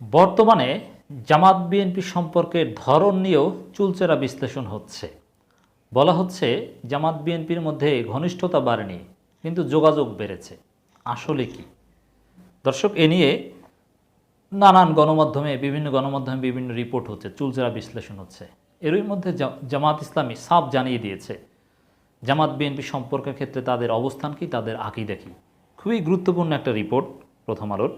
বর্তমানে জামাত বিএনপি সম্পর্কের ধরন নিয়েও চুলচেরা বিশ্লেষণ হচ্ছে। বলা হচ্ছে, জামাত বিএনপির মধ্যে ঘনিষ্ঠতা বাড়েনি, কিন্তু যোগাযোগ বেড়েছে। আসলে কি? দর্শক, এ নিয়ে নানান গণমাধ্যমে, বিভিন্ন গণমাধ্যমে বিভিন্ন রিপোর্ট হচ্ছে, চুলচেরা বিশ্লেষণ হচ্ছে। এরই মধ্যে জামাত ইসলামী সাফ জানিয়ে দিয়েছে, জামাত বিএনপি সম্পর্কের ক্ষেত্রে তাদের অবস্থান কি, তাদের আঁকি দেখি খুবই গুরুত্বপূর্ণ একটা রিপোর্ট, প্রথম আলোর।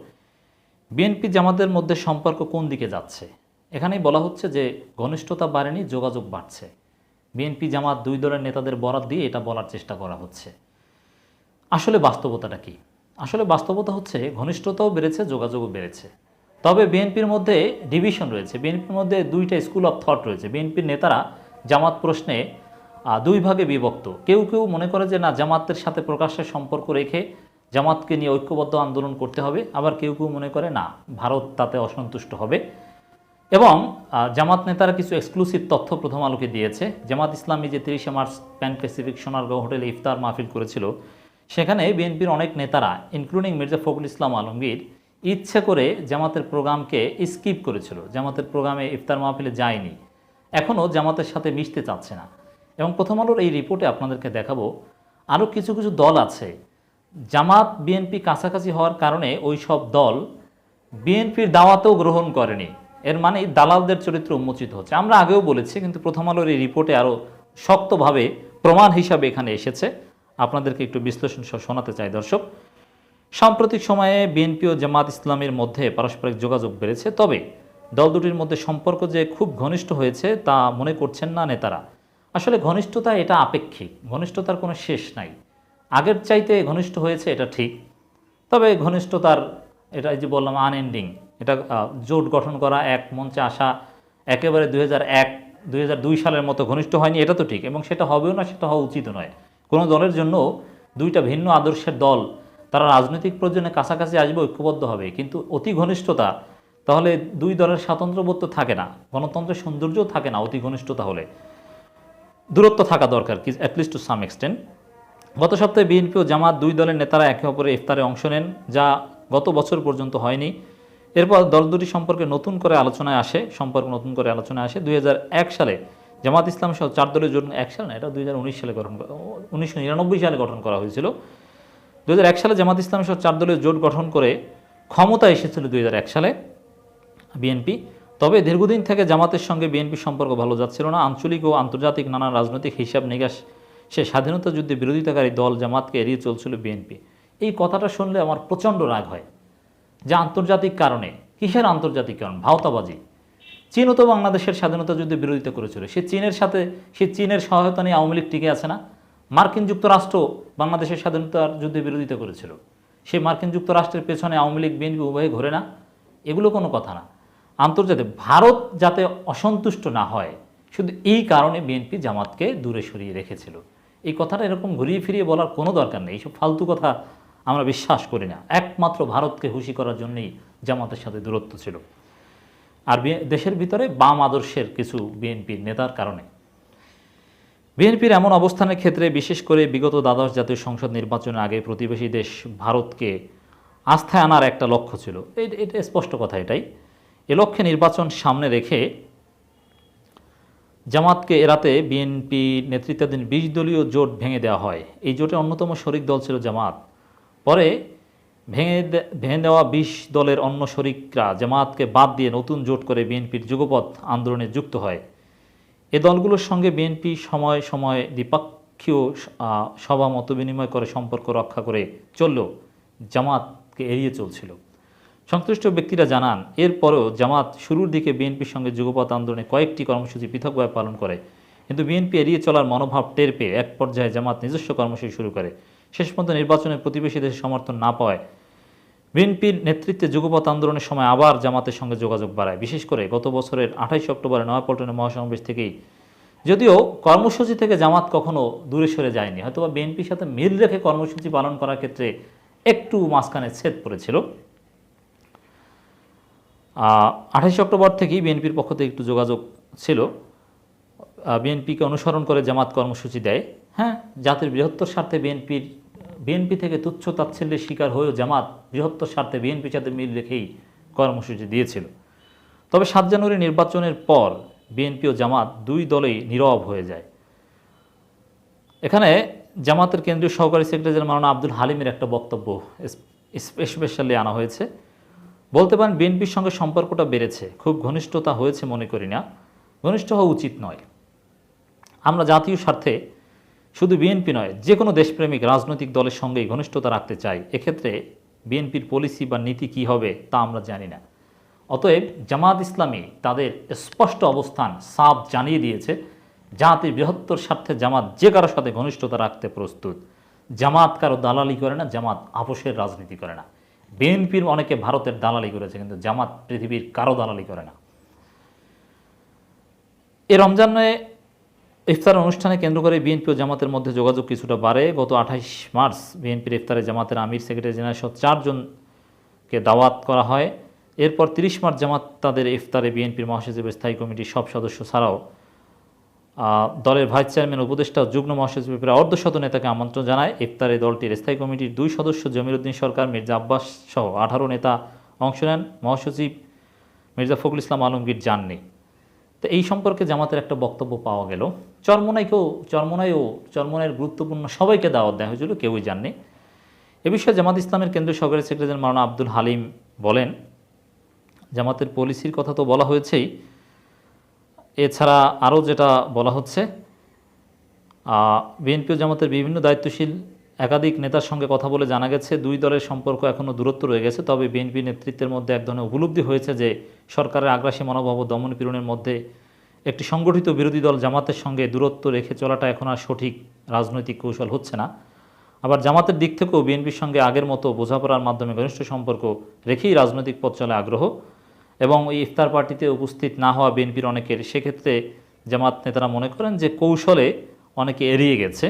বিএনপি জামাতের মধ্যে সম্পর্ক কোন দিকে যাচ্ছে? এখানেই বলা হচ্ছে যে ঘনিষ্ঠতা বাড়েনি, যোগাযোগ বাড়ছে। বিএনপি জামাত দুই দলের নেতাদের বরাত দিয়ে এটা বলার চেষ্টা করা হচ্ছে। আসলে বাস্তবতাটা কি? আসলে বাস্তবতা হচ্ছে ঘনিষ্ঠতাও বেড়েছে, যোগাযোগও বেড়েছে। তবে বিএনপির মধ্যে ডিভিশন রয়েছে। বিএনপির মধ্যে দুইটা স্কুল অফ থট রয়েছে। বিএনপির নেতারা জামাত প্রশ্নে দুই ভাগে বিভক্ত। কেউ কেউ মনে করে যে না, জামাতের সাথে প্রকাশ্যে সম্পর্ক রেখে জামাতকে নিয়ে ঐক্যবদ্ধ আন্দোলন করতে হবে। আবার কেউ কেউ মনে করে, না, ভারত তাতে অসন্তুষ্ট হবে। এবং জামাত নেতারা কিছু এক্সক্লুসিভ তথ্য প্রথম আলোকে দিয়েছে। জামাত ইসলামী যে তিরিশে মার্চ প্যান প্যাসিফিক সোনারগাঁও হোটেলে ইফতার মাহফিল করেছিল, সেখানে বিএনপির অনেক নেতারা ইনক্লুডিং মির্জা ফখরুল ইসলাম আলমগীর, ইচ্ছে করে জামাতের প্রোগ্রামকে স্কিপ করেছিল। জামাতের প্রোগ্রামে ইফতার মাহফিলে যায়নি। এখনও জামাতের সাথে মিশতে চাচ্ছে না। এবং প্রথম আলোর এই রিপোর্টে আপনাদেরকে দেখাবো, আরও কিছু কিছু দল আছে জামাত, বিএনপি কাছাকাছি হওয়ার কারণে ওই সব দল বিএনপির দাওয়াতেও গ্রহণ করেনি। এর মানে দালালদের চরিত্র উন্মোচিত হচ্ছে। আমরা আগেও বলেছি, কিন্তু প্রথম আলোর এই রিপোর্টে আরও শক্তভাবে প্রমাণ হিসাবে এখানে এসেছে। আপনাদেরকে একটু বিশ্লেষণ সহ শোনাতে চাই, দর্শক। সাম্প্রতিক সময়ে বিএনপি ও জামাত ইসলামের মধ্যে পারস্পরিক যোগাযোগ বেড়েছে, তবে দল দুটির মধ্যে সম্পর্ক যে খুব ঘনিষ্ঠ হয়েছে তা মনে করছেন না নেতারা। আসলে ঘনিষ্ঠতা এটা আপেক্ষিক। ঘনিষ্ঠতার কোনো শেষ নাই। আগের চাইতে ঘনিষ্ঠ হয়েছে, এটা ঠিক। তবে ঘনিষ্ঠতার, এটা যে বললাম আনএন্ডিং এটা জোট গঠন করা, এক মঞ্চে আসা, একেবারে দুই হাজার এক, দুই সালের মতো ঘনিষ্ঠ হয়নি, এটা তো ঠিক, এবং সেটা হবেও না, সেটা হওয়া উচিত নয়। কোনো দলের জন্য দুইটা ভিন্ন আদর্শের দল, তারা রাজনৈতিক প্রয়োজনে কাছাকাছি আসবে, ঐক্যবদ্ধ হবে, কিন্তু অতি ঘনিষ্ঠতা, তাহলে দুই দলের স্বাতন্ত্র্যবোধ তো থাকে না, গণতন্ত্রের সৌন্দর্যও থাকে না অতি ঘনিষ্ঠতা হলে। দূরত্ব থাকা দরকার কি অ্যাটলিস্ট টু সাম এক্সটেন্ট গত সপ্তাহে বিএনপি ও জামাত দুই দলের নেতারা একে অপরে ইফতারে অংশ নেন, যা গত বছর পর্যন্ত হয়নি। এরপর দল দুটি সম্পর্কে নতুন করে আলোচনায় আসে, সম্পর্ক নতুন করে আলোচনায় আসে। দুই হাজার এক সালে জামাত ইসলাম সহ চার দলের জন্য এক সাল না, এটা দুই হাজার উনিশ সালে গঠন উনিশশো সালে গঠন করা হয়েছিল। দুই হাজার এক সালে জামাত ইসলাম সহ চার দলের জোট গঠন করে ক্ষমতা এসেছিল দুই হাজার এক সালে বিএনপি। তবে দীর্ঘদিন থেকে জামাতের সঙ্গে বিএনপি সম্পর্ক ভালো যাচ্ছিল না। আঞ্চলিক ও আন্তর্জাতিক নানা রাজনৈতিক হিসাব নিকাশ সে স্বাধীনতা যুদ্ধে বিরোধিতাকারী দল জামাতকে এড়িয়ে চলছিল বিএনপি এই কথাটা শুনলে আমার প্রচণ্ড রাগ হয়। যে আন্তর্জাতিক কারণে, কিসের আন্তর্জাতিক কারণ? ভাওতাবাজি। চীনও তো বাংলাদেশের স্বাধীনতা যুদ্ধে বিরোধিতা করেছিল। সে চীনের সাথে, সে চীনের সহায়তা নিয়ে আওয়ামী লীগ টিকে আছে না? মার্কিন যুক্তরাষ্ট্র বাংলাদেশের স্বাধীনতার যুদ্ধে বিরোধিতা করেছিল। সে মার্কিন যুক্তরাষ্ট্রের পেছনে আওয়ামী লীগ বিএনপি উভয়ে ঘোরে না? এগুলো কোনো কথা না। আন্তর্জাতিক, ভারত যাতে অসন্তুষ্ট না হয়, শুধু এই কারণে বিএনপি জামাতকে দূরে সরিয়ে রেখেছিল। এই কথাটা এরকম ঘুরিয়ে ফিরিয়ে বলার কোনো দরকার নেই। এইসব ফালতু কথা আমরা বিশ্বাস করি না। একমাত্র ভারতকে খুশি করার জন্যই জামাতের সাথে দূরত্ব ছিল। আর দেশের ভিতরে বাম আদর্শের কিছু বিএনপির নেতার কারণে। বিএনপির এমন অবস্থানের ক্ষেত্রে বিশেষ করে বিগত দ্বাদশ জাতীয় সংসদ নির্বাচনের আগে প্রতিবেশী দেশ ভারতকে আস্থায় আনার একটা লক্ষ্য ছিল। এটা স্পষ্ট কথা এটাই। এ লক্ষ্যে নির্বাচন সামনে রেখে জামাতকে এড়াতে বিএনপি নেতৃত্বাধীন বিশ দলীয় জোট ভেঙে দেওয়া হয়। এই জোটের অন্যতম শরিক দল ছিল জামাত পরে ভেঙে ভেঙে দেওয়া বিশ দলের অন্য শরিকরা জামাতকে বাদ দিয়ে নতুন জোট করে বিএনপির যুগপথ আন্দোলনে যুক্ত হয়। এ দলগুলোর সঙ্গে বিএনপি সময় সময় দ্বিপাক্ষীয় সভা মত বিনিময় করে সম্পর্ক রক্ষা করে চললেও জামাতকে এড়িয়ে চলছিল। সংশ্লিষ্ট ব্যক্তিরা জানান, এরপরেও জামাত শুরুর দিকে বিএনপির সঙ্গে যুগপথ আন্দোলনে কয়েকটি কর্মসূচি পৃথকভাবে পালন করে। কিন্তু বিএনপি এড়িয়ে চলার মনোভাব টের পেয়ে এক পর্যায়ে জামাত নিজস্ব কর্মসূচি শুরু করে। শেষ পর্যন্ত নির্বাচনে প্রতিবেশী দেশের সমর্থন না পাওয়ায় বিএনপির নেতৃত্বে যুগপথ আন্দোলনের সময় আবার জামাতের সঙ্গে যোগাযোগ বাড়ায়। বিশেষ করে গত বছরের আঠাইশে অক্টোবরে নয়াপল্টনের মহাসমাবেশ থেকেই। যদিও কর্মসূচি থেকে জামাত কখনো দূরে সরে যায়নি, হয়তোবা বিএনপির সাথে মিল রেখে কর্মসূচি পালন করার ক্ষেত্রে একটু মাঝখানে ছেদ পড়েছিল। আঠাইশে অক্টোবর থেকেই বিএনপির পক্ষ থেকে একটু যোগাযোগ ছিল। বিএনপিকে অনুসরণ করে জামাত কর্মসূচি দেয়। হ্যাঁ জাতির বৃহত্তর স্বার্থে বিএনপির, বিএনপি থেকে তুচ্ছ তাচ্ছিল্যের শিকার হয়েও জামাত বৃহত্তর স্বার্থে বিএনপির সাথে মিল রেখেই কর্মসূচি দিয়েছিল। তবে সাত জানুয়ারি নির্বাচনের পর বিএনপি ও জামাত দুই দলেই নীরব হয়ে যায়। এখানে জামাতের কেন্দ্রীয় সহকারী সেক্রেটারি মাওলানা আব্দুল হালিমের একটা বক্তব্য স্পেশালি আনা হয়েছে। বলতে পারেন বিএনপির সঙ্গে সম্পর্কটা বেড়েছে, খুব ঘনিষ্ঠতা হয়েছে মনে করি না, ঘনিষ্ঠ হওয়া উচিত নয়। আমরা জাতীয় স্বার্থে শুধু বিএনপি নয়, যে কোনো দেশপ্রেমিক রাজনৈতিক দলের সঙ্গেই ঘনিষ্ঠতা রাখতে চাই। এক্ষেত্রে বিএনপির পলিসি বা নীতি কি হবে তা আমরা জানি না। অতএব জামাত ইসলামী তাদের স্পষ্ট অবস্থান, সাফ জানিয়ে দিয়েছে, জাতির বৃহত্তর স্বার্থে জামাত যে কারোর সাথে ঘনিষ্ঠতা রাখতে প্রস্তুত। জামাত কারও দালালি করে না, জামাত আপোষের রাজনীতি করে না। বিএনপির অনেকে ভারতের দালালি করেছে, কিন্তু জামাত পৃথিবীর কারও দালালি করে না। এ রমজানে ইফতার অনুষ্ঠানে কেন্দ্র করে বিএনপি ও জামাতের মধ্যে যোগাযোগ কিছুটা বাড়ে। গত আঠাইশ মার্চ বিএনপির ইফতারে জামাতের আমির, সেক্রেটারি জেনারেল সহ চারজনকে দাওয়াত করা হয়। এরপর তিরিশ মার্চ জামাত তাদের ইফতারে বিএনপির মহাসচিব, স্থায়ী কমিটির সব সদস্য ছাড়াও দলের ভাইস চেয়ারম্যান উপদেষ্টা যুগ্ম মহাসচিব প্রায় অর্ধশত নেতাকে আমন্ত্রণ জানায় ইফতারে দলটির স্থায়ী কমিটির দুই সদস্য জমিরুদ্দিন সরকার, মির্জা আব্বাস সহ আঠারো নেতা অংশ নেন। মহাসচিব মির্জা ফখরুল ইসলাম আলমগীর যাননি তো এই সম্পর্কে জামাতের একটা বক্তব্য পাওয়া গেল। চরমনাইকেও, চরমনাইও, চরমনাইয়ের গুরুত্বপূর্ণ সবাইকে দাওয়াত দেওয়া হয়েছিল, কেউই জাননি। এ বিষয়ে জামাত ইসলামের কেন্দ্রীয় সহকারী সেক্রেটারি মাওলানা আব্দুল হালিম বলেন, জামাতের পলিসির কথা তো বলা হয়েছেই এছাড়া আরও যেটা বলা হচ্ছে বিএনপি জামাতের বিভিন্ন দায়িত্বশীল একাধিক নেতার সঙ্গে কথা বলে জানা গেছে, দুই দলের সম্পর্ক এখনও দূরত্ব রয়ে গেছে, তবে বিএনপি নেতৃত্বের মধ্যে এক ধরনের উপলব্ধি হয়েছে যে সরকারের আগ্রাসী মনোভাব দমন পীড়নের মধ্যে একটি সংগঠিত বিরোধী দল জামাতের সঙ্গে দূরত্ব রেখে চলাটা এখন আর সঠিক রাজনৈতিক কৌশল হচ্ছে না। আবার জামাতের দিক থেকেও বিএনপির সঙ্গে আগের মতো বোঝাপড়ার মাধ্যমে ঘনিষ্ঠ সম্পর্ক রেখেই রাজনৈতিক পথ চলে আগ্রহ। এবং এই ইফতার পার্টিতে উপস্থিত না হওয়া বিএনপির অনেকের, সেক্ষেত্রে জামাত নেতারা মনে করেন যে কৌশলে অনেকে এড়িয়ে গেছে।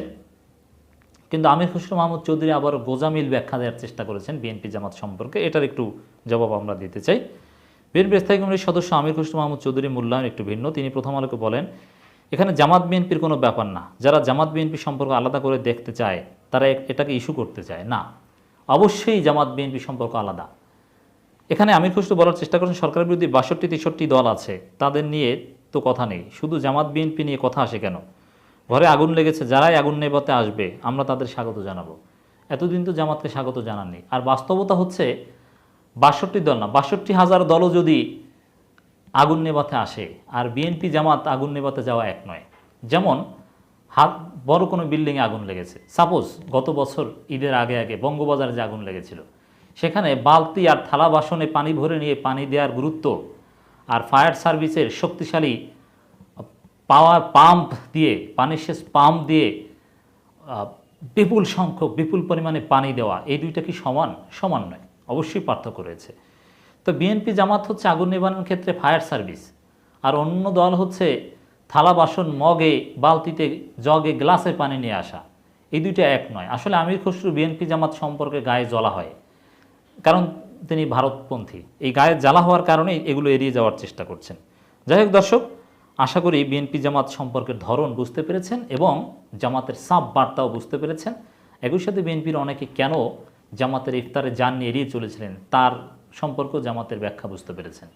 কিন্তু আমির খসরু মাহমুদ চৌধুরী আবার গোজামিল ব্যাখ্যা দেওয়ার চেষ্টা করেছেন বিএনপি জামাত সম্পর্কে। এটার একটু জবাব আমরা দিতে চাই। বিএনপি স্থায়ী কমিটির সদস্য আমির খসরু মাহমুদ চৌধুরী মূল্যায়ন একটু ভিন্ন। তিনি প্রথম আলোকে বলেন, এখানে জামাত বিএনপির কোনো ব্যাপার না। যারা জামাত বিএনপি সম্পর্ক আলাদা করে দেখতে চায়, তারা এটাকে ইস্যু করতে চায়। না, অবশ্যই জামাত বিএনপি সম্পর্ক আলাদা। এখানে আমির খসরু বলার চেষ্টা করেন সরকারের বিরুদ্ধে বাষট্টি, তেষট্টি দল আছে, তাদের নিয়ে তো কথা নেই। শুধু জামাত বিএনপি নিয়ে কথা আসে কেন? ঘরে আগুন লেগেছে, যারাই আগুন নেবাতে আসবে, আমরা তাদের স্বাগত জানাব। এতদিন তো জামাতকে স্বাগত জানাননি। আর বাস্তবতা হচ্ছে, বাষট্টি দল না, বাষট্টি হাজার দলও যদি আগুন নেবাতে আসে, আর বিএনপি জামাত আগুন নেবাতে যাওয়া এক নয়। যেমন, হাত, বড় কোনো বিল্ডিংয়ে আগুন লেগেছে। সাপোজ, গত বছর ঈদের আগে আগে বঙ্গবাজারে যে আগুন লেগেছিল সেখানে বালতি আর থালা বাসনে পানি ভরে নিয়ে পানি দেওয়ার গুরুত্ব আর ফায়ার সার্ভিসের শক্তিশালী পাওয়ার পাম্প দিয়ে, পানির শেষ পাম্প দিয়ে বিপুল সংখ্যক, বিপুল পরিমাণে পানি দেওয়া, এই দুইটা কি সমান? সমান নয়। অবশ্যই পার্থক্য রয়েছে। তো বিএনপি জামাত হচ্ছে আগুন নিবারণের ক্ষেত্রে ফায়ার সার্ভিস। আর অন্য দল হচ্ছে থালা বাসন মগে, বালতিতে, জগে, গ্লাসে পানি নিয়ে আসা। এই দুইটা এক নয়। আসলে আমির খসরু বিএনপি জামাত সম্পর্কে গায়ে জ্বলা হয়। কারণ তিনি ভারতপন্থী। এই গায়ে জ্বালা হওয়ার কারণে এগুলো এড়িয়ে যাওয়ার চেষ্টা করছেন। যাই হোক দর্শক, আশা করি বিএনপি জামাত সম্পর্কের ধরন বুঝতে পেরেছেন এবং জামাতের সাপ বার্তাও বুঝতে পেরেছেন। একই সাথে বিএনপির অনেকে কেন জামাতের ইফতারে যান এড়িয়ে চলেছিলেন, তার সম্পর্ক জামাতের ব্যাখ্যা বুঝতে পেরেছেন।